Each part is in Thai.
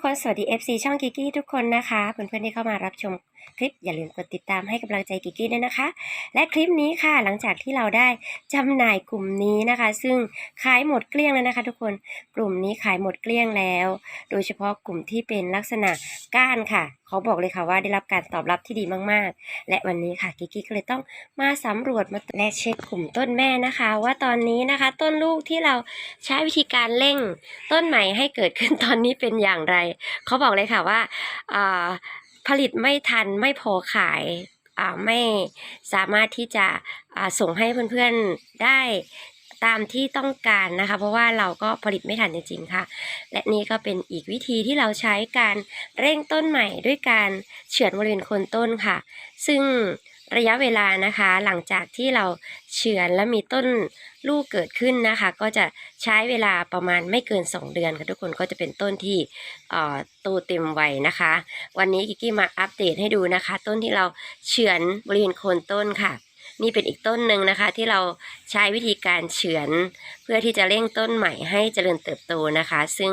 กคนสวัสดี FC ช่องกิกกี้ทุกคนนะคะเพื่อนๆที่เข้ามารับชม คลิปอย่าลืมกดติดตามให้กำลังใจกิกกี้ด้วยนะคะ และคลิปนี้ค่ะหลังจากที่เราได้จำหน่ายกลุ่มนี้นะคะ ซึ่งขายหมดเกลี้ยงแล้วนะคะ ทุกคนกลุ่มนี้ขายหมดเกลี้ยงแล้ว โดยเฉพาะกลุ่มที่เป็นลักษณะก้านค่ะเขาบอกเลยค่ะว่าได้รับการตอบรับที่ดีมากๆ และวันนี้ค่ะกิกกี้ก็เลยต้องมาสำรวจมาและเช็คกลุ่มต้นแม่นะคะ ว่าตอนนี้นะคะ ต้นลูกที่เราใช้วิธีการเร่ง ต้นใหม่ให้เกิดขึ้นตอนนี้เป็นอย่างไร เขาบอกเลยค่ะว่าอ่า ผลิตไม่ทันไม่พอขายอ่าไม่สามารถที่จะอ่าส่งให้เพื่อนๆได้ตามที่ต้องการนะคะ เพราะว่าเราก็ผลิตไม่ทันจริงๆค่ะ และนี่ก็เป็นอีกวิธีที่เราใช้การเร่งต้นใหม่ด้วยการเฉือนบริเวณโคนต้นค่ะ ซึ่ง ระยะเวลานะคะ หลังจากที่เราเฉือนและมีต้นลูกเกิดขึ้นนะคะ ก็จะใช้เวลาประมาณไม่เกิน 2 เดือนค่ะทุกคนก็จะเป็นต้นที่โตเต็มวัยนะคะ วันนี้กิกกี้มาอัปเดตให้ดูนะคะ ต้นที่เราเฉือนบริเวณโคนต้นค่ะ นี่เป็นอีกต้นหนึ่งนะคะ ที่เราใช้วิธีการเฉือน เพื่อที่จะเร่งต้นใหม่ให้เจริญเติบโตนะคะ ซึ่ง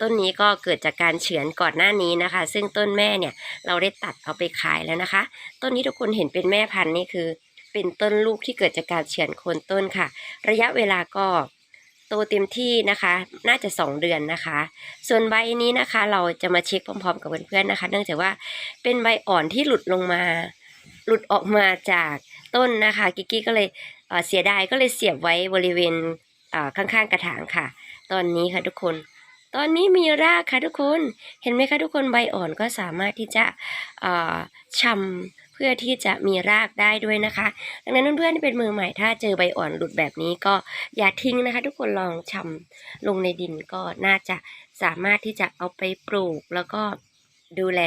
ต้นนี้ก็เกิดจากการเฉือนก่อนหน้านี้นะคะ ซึ่งต้นแม่เนี่ยเราได้ตัดเอาไปขายแล้วนะคะ ต้นนี้ทุกคนเห็นเป็นแม่พันธุ์นี่คือ เป็นต้นลูกที่เกิดจากการเฉือนโคนต้นค่ะ ระยะเวลาก็โตเต็มที่นะคะ น่าจะ 2 เดือนนะคะ ส่วนใบนี้นะคะ เราจะมาเช็คพร้อมๆ กับเพื่อนๆนะคะ เนื่องจากว่าเป็นใบอ่อนที่หลุดลงมา หลุดออกมาจากต้นนะคะ กิกกี้ก็เลยเเสียดายก็เลยเสียบไว้บริเวณข้างๆกระถางค่ะ ตอนนี้ค่ะทุกคน ตอนนี้มีรากค่ะทุกคน เห็นไหมคะทุกคนใบอ่อนก็สามารถที่จะเอ่ำเพื่อที่จะมีรากได้ด้วยนะคะ ดังนั้นเพื่อนๆที่เป็นมือใหม่ถ้าเจอใบอ่อนหลุดแบบนี้ก็อย่าทิ้งนะคะ ทุกคนลองชำลงในดินก็น่าจะสามารถที่จะเอาไปปลูกแล้วก็ดูแล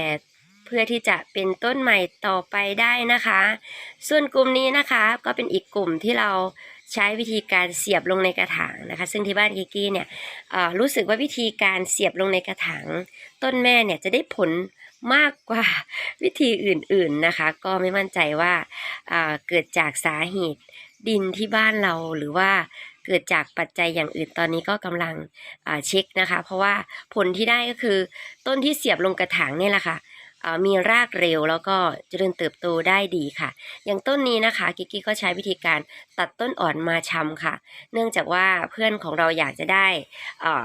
เพื่อที่จะเป็นต้นใหม่ต่อไปได้นะคะ ส่วนกลุ่มนี้นะคะก็เป็นอีกกลุ่มที่เรา ใช้วิธีการเสียบลงในกระถางนะคะ ซึ่งที่บ้านกิกี้เนี่ยรู้สึกว่าวิธีการเสียบลงในกระถางต้นแม่เนี่ยจะได้ผลมากกว่าวิธีอื่นๆนะคะ ก็ไม่มั่นใจว่าอ่าเกิดจากสาเหตุดินที่บ้านเราหรือว่าเกิดจากปัจจัยอย่างอื่นตอนนี้ก็กำลังเช็คนะคะ เพราะว่าผลที่ได้ก็คือต้นที่เสียบลงกระถางนี่แหละค่ะอ่า มีรากเร็วแล้วก็เจริญเติบโตได้ดีค่ะ อย่างต้นนี้นะคะกิกกี้ก็ใช้วิธีการตัดต้นอ่อนมาชำค่ะ เนื่องจากว่าเพื่อนของเราอยากจะได้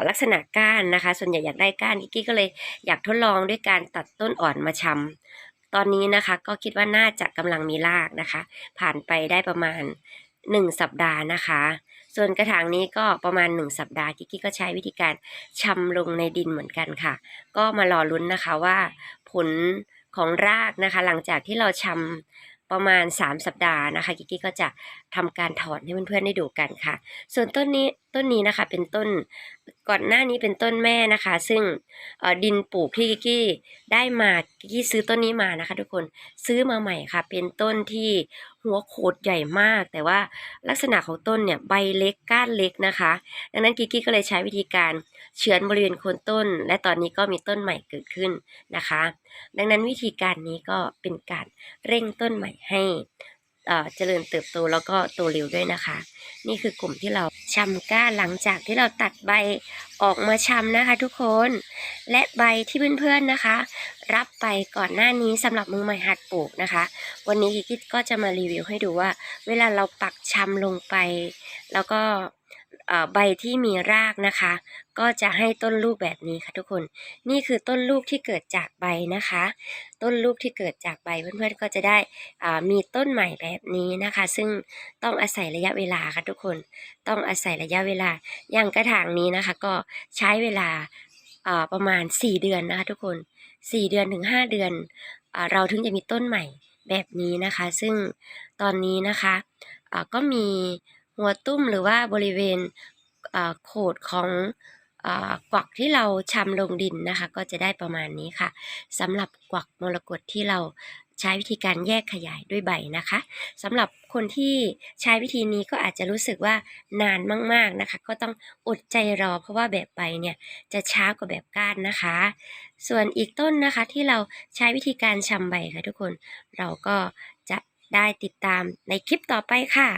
ลักษณะก้านนะคะ ส่วนใหญ่อยากได้ก้านกิกกี้ก็เลยอยากทดลองด้วยการตัดต้นอ่อนมาชำตอนนี้นะคะก็คิดว่าน่าจะกำลังมีรากนะคะ ผ่านไปได้ประมาณ 1 สัปดาห์นะคะ ส่วนกระถางนี้ก็ประมาณ 1 สัปดาห์กิกกี้ก็ใช้วิธีการชำลงในดินเหมือนกันค่ะ ก็มารอลุ้นนะคะว่า ผลของรากนะคะ หลังจากที่เราชำประมาณ 3 สัปดาห์นะคะกิกกี้ก็จะทำการถอนให้เพื่อนๆได้ดูกันค่ะ ส่วนต้นนี้ต้นนี้นะคะเป็นต้นก่อนหน้านี้เป็นต้นแม่นะคะ ซึ่งดินปลูกที่กิกกี้ได้มากิกกี้ซื้อต้นนี้มานะคะ ทุกคนซื้อมาใหม่ค่ะ เป็นต้นที่หัวโขดใหญ่มาก แต่ว่าลักษณะของต้นเนี่ยใบเล็กก้านเล็กนะคะ ดังนั้นกิกกี้ก็เลยใช้วิธีการเฉือนบริเวณโคนต้น และตอนนี้ก็มีต้นใหม่เกิดขึ้นนะคะ ดังนั้นวิธีการนี้ก็เป็นการเร่งต้นใหม่ให้ เจริญเติบโตแล้วก็โตเร็วด้วยนะคะ นี่คือกลุ่มที่เราชำก้าหลังจากที่เราตัดใบออกมาชำนะคะ ทุกคนและใบที่เพื่อนๆนะคะ รับไปก่อนหน้านี้สำหรับมือใหม่หัดปลูกนะคะ วันนี้กิ๊กก็จะมารีวิวให้ดูว่า เวลาเราปักชำลงไป แล้วก็ ใบที่มีรากนะคะ ก็จะให้ต้นลูกแบบนี้ค่ะทุกคน นี่คือต้นลูกที่เกิดจากใบนะคะ ต้นลูกที่เกิดจากใบเพื่อนๆก็จะได้อ่ามีต้นใหม่แบบนี้นะคะ ซึ่งต้องอาศัยระยะเวลาค่ะทุกคน ต้องอาศัยระยะเวลาอย่างกระถางนี้นะคะ ก็ใช้เวลาอ่าประมาณ 4 เดือนนะคะทุกคน 4 เดือนถึง 5 เดือนอเราถึงจะมีต้นใหม่แบบนี้นะคะ ซึ่งตอนนี้นะคะอ่าก็มี หัวตุ้มหรือว่าบริเวณอ่าโขดของอกวักที่เราชำลงดินนะคะ ก็จะได้ประมาณนี้ค่ะสำหรับกวักมรกตที่เราใช้วิธีการแยกขยายด้วยใบนะคะสำหรับคนที่ใช้วิธีนี้ก็อาจจะรู้สึกว่านานมากๆนะคะ ก็ต้องอดใจรอเพราะว่าแบบใบเนี่ยจะช้ากว่าแบบก้านนะคะ ส่วนอีกต้นนะคะที่เราใช้วิธีการชำใบค่ะทุกคนเราก็จะได้ติดตามในคลิปต่อไปค่ะ